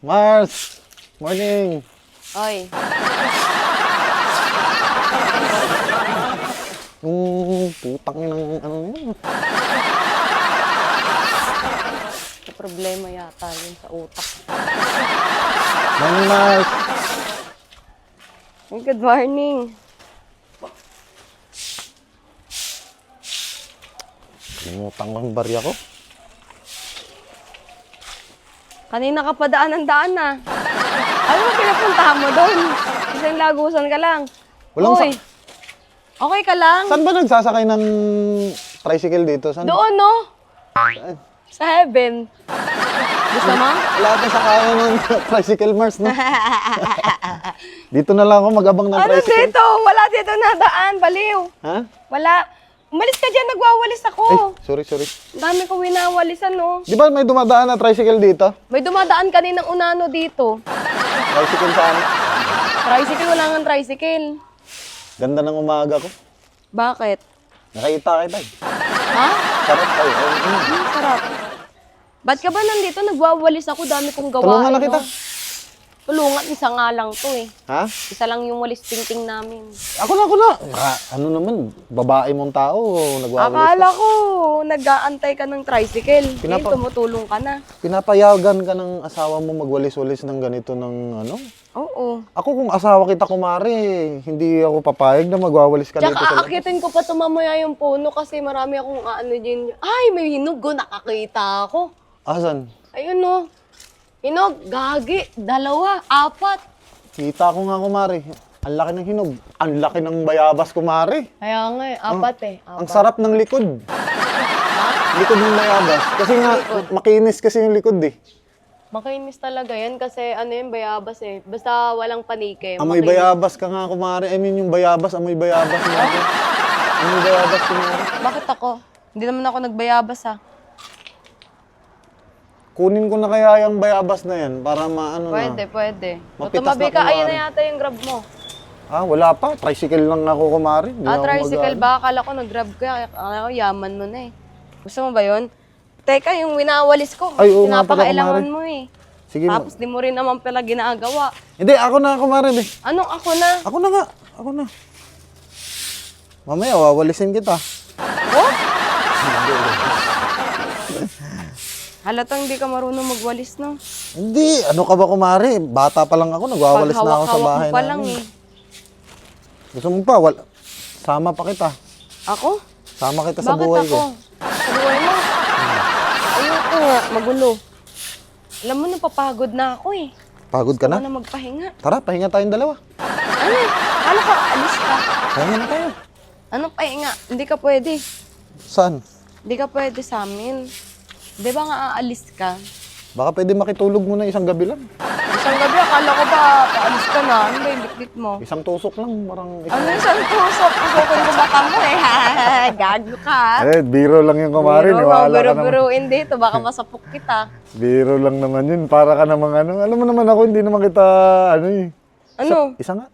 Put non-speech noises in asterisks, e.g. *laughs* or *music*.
Mars! Morning! Oy, Yung putang ng ano yun. may problema yata yun sa utak. Morning, Mars! Good morning. Limutan ko ang barya ko. Kanina ka pa daan ng daan na. Ano ba pinapuntahan mo doon? Isang lagusan ka lang. Walang Uy, okay ka lang? Saan ba nagsasakay ng tricycle dito? Saan? Doon, no? Saan? Sa heaven. Gusto mo? Wala ka sa kaya ng *laughs* tricycle, Mars, no? *laughs* dito na lang ako magabang ng Ano tricycle. dito? Wala dito na daan. Baliw. Ha? Wala. Umalis ka dyan. Nagwawalis ako. Ay, sorry, sorry. Ang dami ko winawalisan, no? Di ba may dumadaan na tricycle dito? May dumadaan kaninang unano dito. Tricycle saan? Tricycle, wala nga tricycle. Ganda ng umaga ko. Bakit? Nakita kita eh. Ha? Sarap kayo. Ay, mm. Sarap. Ba't ka ba nandito? Nagwawalis ako. Dami kong gawain. Tulungan na kita. no? Tulungan. Isa nga lang to eh. Ha? Isa lang yung walis tingting namin. Ako na, ako na. Ah, ano naman, babae mong tao, nagwawalis. Akala ko, nag-aantay ka ng tricycle. Pinapa- Ngayon, tumutulong ka na. Pinapayagan ka ng asawa mo magwalis-walis ng ganito ng ano? Oo. Ako kung asawa kita kumari, hindi ako papayag na magwawalis ka dito Tsaka sa labas. aakitin ko pa tumamaya yung puno kasi marami akong ano din. Ay, may hinog ko. Nakakita ako. Asan? Ayun no. Hinog, gagi, dalawa, apat. Kita ko nga kumari. Ang laki ng hinog. Ang laki ng bayabas kumari. Kaya nga eh, apat eh. Ang sarap ng likod. likod ng bayabas. Kasi nga, makinis kasi yung likod eh. Makinis talaga yan kasi ano yung bayabas eh. Basta walang panike. Amoy makinis. bayabas ka nga kumari. I mean yung bayabas, amoy bayabas mo. *laughs* amoy bayabas kumari. Bakit ako? Hindi naman ako nagbayabas ah. Kunin ko na kaya yung bayabas na yan para maano Pwede, na. pwede. O, Mapitas tumabi na ka, ayun kumari. na yata yung grab mo. Ah, wala pa. Tricycle lang ako kumari. Hindi Ah, ako tricycle mag- ba? Akala ko nag-grab ka. Akala ko yaman mo na eh. Gusto mo ba yun? Teka, yung winawalis ko, Ay, oo nga pala, pinapakailangan kumare. mo eh. Sige. ma- Tapos di mo rin naman pala ginagawa. Hindi, ako na kumari. eh. Anong ako na? Ako na nga. Ako na. Mamaya, wawalisin kita. Oh? Halatang hindi ka marunong magwalis, no? Hindi, ano ka ba kumari? Bata pa lang ako, nagwawalis na ako sa bahay mo pa lang namin. eh. Gusto mo pa, wal sama pa kita. Ako? Sama kita sa Bakit buhay ako? ko. Sa buhay mo? Ayoko nga, magulo. Alam mo, napapagod na ako eh. Pagod ka Ako na? na magpahinga. Tara, pahinga tayong dalawa. Ano? Kala ko aalis ka. Pahinga na tayo. Anong pahinga? Hindi ka pwede. Saan? Hindi ka pwede sa amin. Di ba nga aalis ka? Baka pwede makitulog mo na isang gabi lang. Isang gabi, akala ko ba paalis ka na? Ano ba yung bitbit mo? Isang tusok lang, parang isang... Ano yung isang tusok? Tusukin ko baka mo eh. *laughs* Gago ka. Eh, biro lang yung kumari, Biro, niwala ka naman. biro-biruin dito. Baka masapok kita. *laughs* Biro lang naman yun, para ka namang ano. Alam mo naman ako, hindi naman kita, ano eh. Ano? Isa nga.